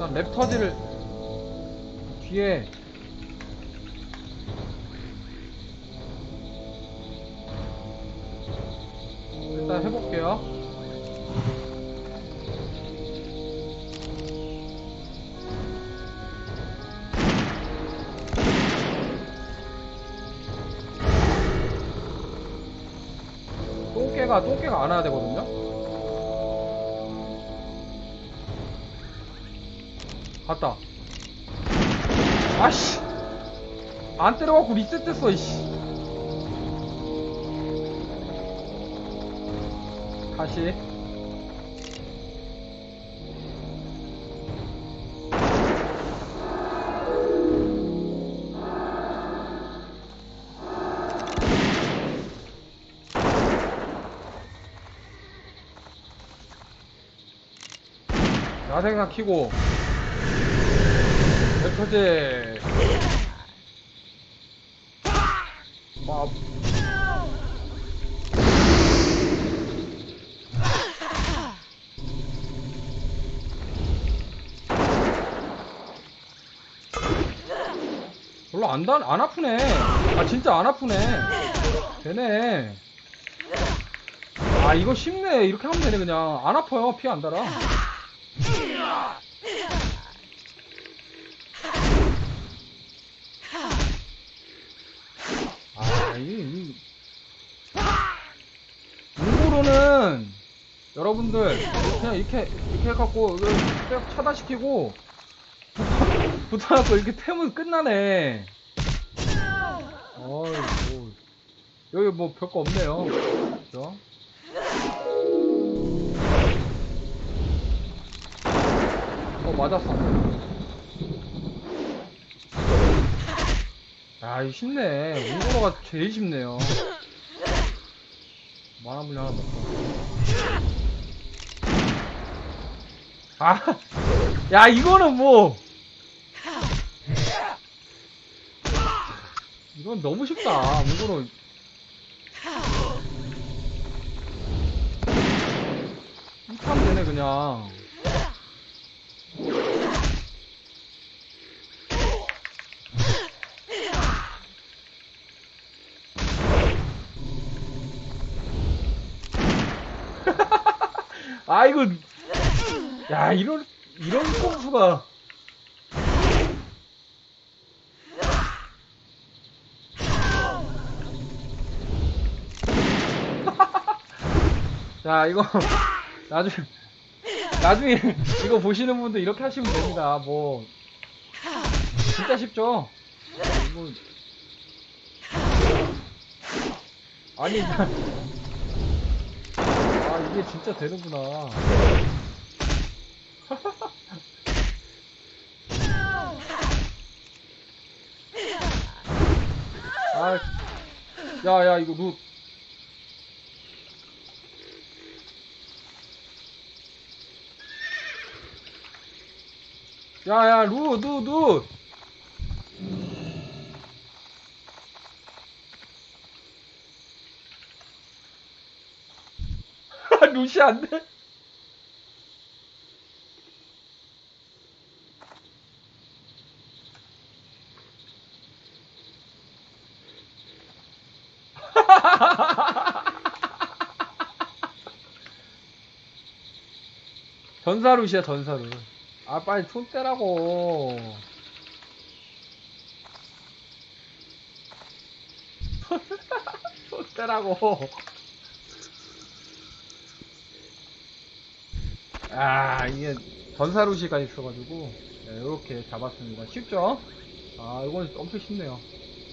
일단 랩터지를 뒤에 일단 해볼게요. 똥개가 똥개가 안 와야 되거든요. 갔다. 아씨. 안 때려갖고 리셋됐어, 이씨. 다시. 야생산 키고 랩 터제 막 별로 안, 다, 안 아프네. 아 진짜 안 아프네. 되네. 아 이거 쉽네. 이렇게 하면 되네 그냥. 안 아파요. 피 안 달아 아, 이, 이. 일부러는 여러분들 그냥 이렇게 이렇게 해갖고 쭉 차단시키고 붙어- 붙어갖고 이렇게 태우면 끝나네. 어이 뭐 여기 뭐 별거 없네요. 그죠? 어 맞았어. 아, 이거 쉽네. 웅고로가 제일 쉽네요. 물량 하나 먹고. 아, 야, 이거는 뭐. 이건 너무 쉽다. 이렇게 하면 되네, 그냥. 아, 이거. 야, 이런, 이런 꼼수가. 자, 이거. 나중에. 나중에 이거 보시는 분들 이렇게 하시면 됩니다. 뭐. 진짜 쉽죠? 뭐. 아니, 이게 진짜 되는구나. 아, 야, 야, 이거 루. 야, 야, 루, 루, 루. 루시 안 돼? 전사루시야 전사루 아 빨리 손 떼라고 손 떼라고 아 이게 전사루시가 있어가지고 네, 이렇게 잡았습니다 쉽죠? 아 이건 엄청 쉽네요